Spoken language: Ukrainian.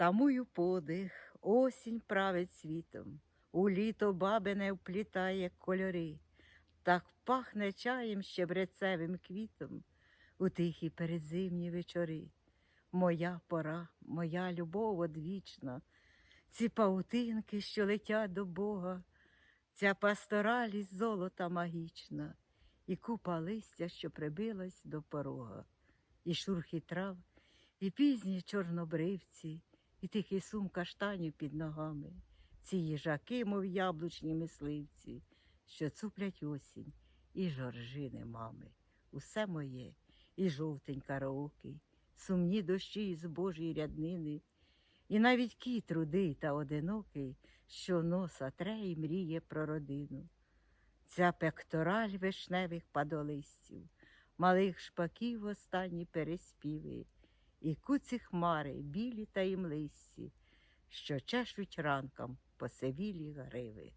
Тамую подих, осінь править світом, у літо бабине вплітає кольори, так пахне чаєм щебрецевим квітом у тихі передзимні вечори. Моя пора, моя любов одвічна, ці паутинки, що летять до Бога, ця пасторалість золота магічна, і купа листя, що прибилась до порога, і шурхи трав, і пізні чорнобривці, і тихий сум каштанів під ногами, ці їжаки, мов яблучні мисливці, що цуплять осінь, і жоржини мами. Усе моє, і жовтень караокий, сумні дощі з Божої ряднини, і навіть кіт рудий та одинокий, що носа тре і мріє про родину. Ця пектораль вишневих падолистів, малих шпаків останні переспіви, і куці хмари, білі та імлисті, що чешуть ранком посивілі гриви.